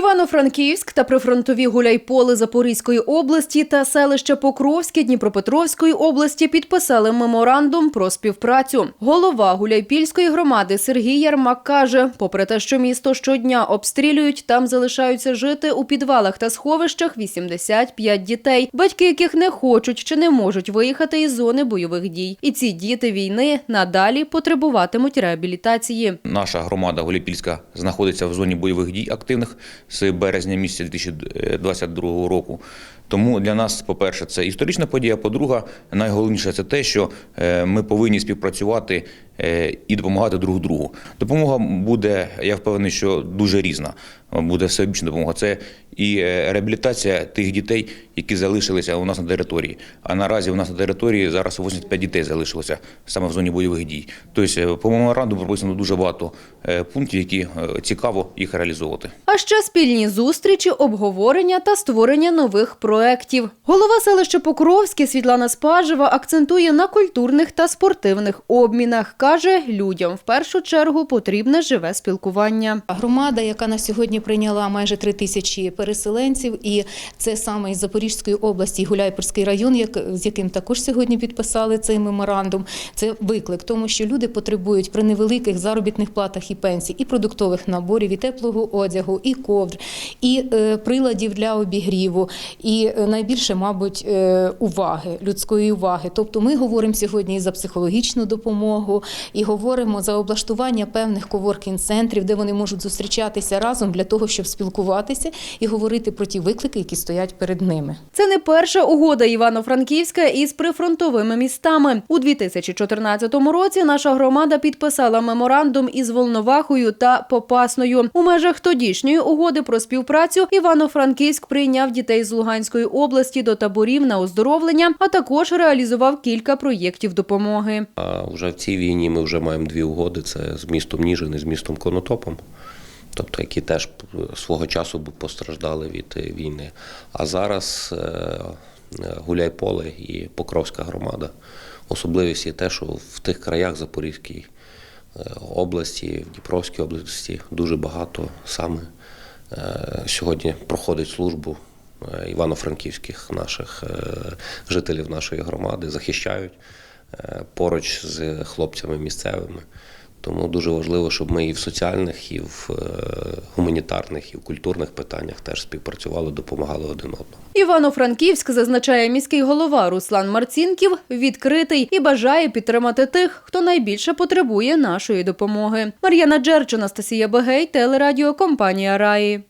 Івано-Франківськ та прифронтові гуляйполи Запорізької області та селище Покровське Дніпропетровської області підписали меморандум про співпрацю. Голова Гуляйпільської громади Сергій Ярмак каже: попри те, що місто щодня обстрілюють, там залишаються жити у підвалах та сховищах 85 дітей, батьки яких не хочуть чи не можуть виїхати із зони бойових дій. І ці діти війни надалі потребуватимуть реабілітації. Наша громада Голіпільська знаходиться в зоні бойових дій активних з березня місяця 2022 року. Тому для нас, по-перше, це історична подія. По-друге, найголовніше це те, що е, ми повинні співпрацювати і допомагати друг другу. Допомога буде, я впевнений, що дуже різна. Буде всебічна допомога. Це і е, реабілітація тих дітей, які залишилися у нас на території. А наразі у нас на території зараз 85 дітей залишилося саме в зоні бойових дій. Тобто, е, по меморандуму прописано дуже багато е, пунктів, які е, цікаво їх реалізовувати. А ще спільні зустрічі, обговорення та створення нових проєктів. Голова селища Покровське Світлана Спажева акцентує на культурних та спортивних обмінах. Каже, людям в першу чергу потрібне живе спілкування. Громада, яка на сьогодні прийняла майже три тисячі переселенців, і це саме із Запорізької області, і Гуляйпольський район, як, з яким також сьогодні підписали цей меморандум. Це виклик, тому що люди потребують при невеликих заробітних платах і пенсій, і продуктових наборів, і теплого одягу, і ковдр, і е, приладів для обігріву, і е, найбільше, мабуть, е, уваги, людської уваги. Тобто, ми говоримо сьогодні і за психологічну допомогу, і говоримо за облаштування певних коворкінг-центрів, де вони можуть зустрічатися разом для того, щоб спілкуватися і говорити про ті виклики, які стоять перед ними. Це не перша угода Івано-Франківська із прифронтовими містами. У 2014 році наша громада підписала меморандум із Волновахою та Попасною. У межах тодішньої угоди про співпрацю Івано-Франківськ прийняв дітей з Луганської області до таборів на оздоровлення, а також реалізував кілька проєктів допомоги. А вже в цій війні ми вже маємо дві угоди: це з містом Ніжин і з містом Конотопом, тобто які теж свого часу постраждали від е, війни. А зараз е, е, Гуляйполе і Покровська громада. Особливість є те, що в тих краях Запорізькій області, в Дніпровській області дуже багато саме сьогодні проходить службу івано-франківських наших жителів нашої громади, захищають поруч з хлопцями місцевими. Тому дуже важливо, щоб ми і в соціальних, і в е, гуманітарних, і в культурних питаннях теж співпрацювали, допомагали один одному. Івано-Франківськ, зазначає міський голова Руслан Марцінків, відкритий і бажає підтримати тих, хто найбільше потребує нашої допомоги. Мар'яна Джерч, Анастасія Бегей, телерадіокомпанія Раї.